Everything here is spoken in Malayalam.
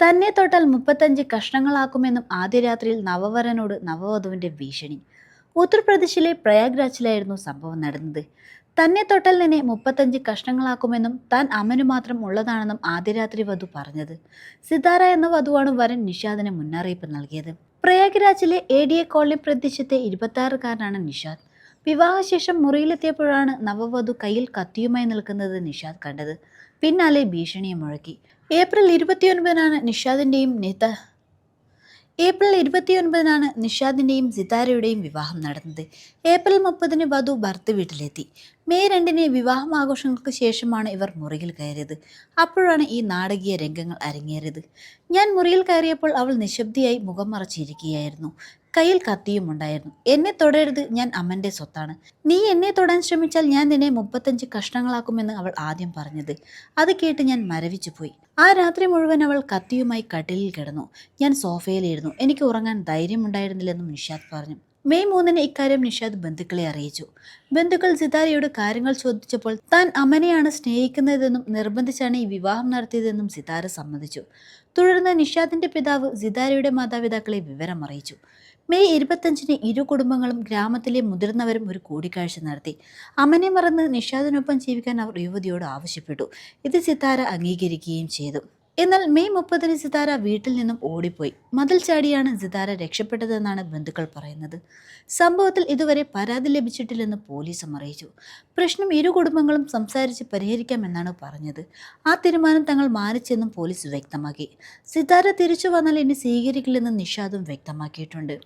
തന്നെ തൊട്ടാൽ മുപ്പത്തഞ്ച് കഷ്ണങ്ങളാക്കുമെന്നും ആദ്യ രാത്രിയിൽ നവവരനോട് നവവധുവിന്റെ ഭീഷണി. ഉത്തർപ്രദേശിലെ പ്രയാഗ്രാജിലായിരുന്നു സംഭവം നടന്നത്. തന്നെ തൊട്ടാൽ തന്നെ മുപ്പത്തഞ്ച് കഷ്ണങ്ങളാക്കുമെന്നും താൻ അമ്മനു മാത്രം ഉള്ളതാണെന്നും ആദ്യ രാത്രി വധു പറഞ്ഞത്. സിതാര എന്ന വധുവാണ് വരൻ നിഷാദിന് മുന്നറിയിപ്പ് നൽകിയത്. പ്രയാഗ്രാജിലെ എ ഡി എ കോളനി പ്രദേശത്തെ ഇരുപത്തിയാറുകാരനാണ് നിഷാദ്. വിവാഹശേഷം മുറിയിലെത്തിയപ്പോഴാണ് നവവധു കയ്യിൽ കത്തിയുമായി നിൽക്കുന്നത് നിഷാദ് കണ്ടത്. പിന്നാലെ ഭീഷണിയെ മുഴക്കി. ഏപ്രിൽ ഇരുപത്തിയൊൻപതിനാണ് നിഷാദിന്റെയും നിത ഏപ്രിൽ ഇരുപത്തിയൊൻപതിനാണ് നിഷാദിന്റെയും സിതാരയുടെയും വിവാഹം നടന്നത്. ഏപ്രിൽ മുപ്പതിന് വധു ഭർത്ത് വീട്ടിലെത്തി. മെയ് രണ്ടിന് വിവാഹം ആഘോഷങ്ങൾക്ക് ശേഷമാണ് ഇവർ മുറിയിൽ കയറിയത്. അപ്പോഴാണ് ഈ നാടകീയ രംഗങ്ങൾ അരങ്ങേറിയത്. ഞാൻ മുറിയിൽ കയറിയപ്പോൾ അവൾ നിശബ്ദയായി മുഖം മറച്ചിരിക്കുകയായിരുന്നു. കയ്യിൽ കത്തിയും ഉണ്ടായിരുന്നു. എന്നെ തൊടരുത് ഞാൻ അമ്മന്റെ സ്വത്താണ്. നീ എന്നെ തൊടാൻ ശ്രമിച്ചാൽ ഞാൻ നിന്നെ മുപ്പത്തഞ്ച് കഷ്ണങ്ങളാക്കുമെന്ന് അവൾ ആദ്യം പറഞ്ഞത്. അത് കേട്ട് ഞാൻ മരവിച്ചു പോയി. ആ രാത്രി മുഴുവൻ അവൾ കത്തിയുമായി കട്ടിലിൽ കിടന്നു. ഞാൻ സോഫയിലിരുന്നു. എനിക്ക് ഉറങ്ങാൻ ധൈര്യമുണ്ടായിരുന്നില്ലെന്നും നിഷാദ് പറഞ്ഞു. മെയ് മൂന്നിന് ഇക്കാര്യം നിഷാദ് ബന്ധുക്കളെ അറിയിച്ചു. ബന്ധുക്കൾ സിതാരയോട് കാര്യങ്ങൾ ചോദിച്ചപ്പോൾ താൻ അമ്മനെയാണ് സ്നേഹിക്കുന്നതെന്നും നിർബന്ധിച്ചാണ് ഈ വിവാഹം നടത്തിയതെന്നും സിതാര സമ്മതിച്ചു. തുടർന്ന് നിഷാദിന്റെ പിതാവ് സിതാരയുടെ മാതാപിതാക്കളെ വിവരം അറിയിച്ചു മെയ് ഇരുപത്തഞ്ചിന് ഇരു കുടുംബങ്ങളും ഗ്രാമത്തിലെ മുതിർന്നവരും ഒരു കൂടിക്കാഴ്ച നടത്തി. അമ്മനെ മറന്ന് നിഷാദിനൊപ്പം ജീവിക്കാൻ അവർ യുവതിയോട് ആവശ്യപ്പെട്ടു. ഇത് സിതാര അംഗീകരിക്കുകയും ചെയ്തു. എന്നാൽ മെയ് മുപ്പതിന് സിതാര വീട്ടിൽ നിന്നും ഓടിപ്പോയി. മതിൽ ചാടിയാണ് സിതാര രക്ഷപ്പെട്ടതെന്നാണ് ബന്ധുക്കൾ പറയുന്നത്. സംഭവത്തിൽ ഇതുവരെ പരാതി ലഭിച്ചിട്ടില്ലെന്ന് പോലീസും അറിയിച്ചു. പ്രശ്നം ഇരു കുടുംബങ്ങളും സംസാരിച്ച് പരിഹരിക്കാമെന്നാണ് പറഞ്ഞത്. ആ തീരുമാനം തങ്ങൾ മാനിച്ചെന്നും പോലീസ് വ്യക്തമാക്കി. സിതാര തിരിച്ചു വന്നാൽ ഇനി സ്വീകരിക്കില്ലെന്ന് നിഷാദും വ്യക്തമാക്കിയിട്ടുണ്ട്.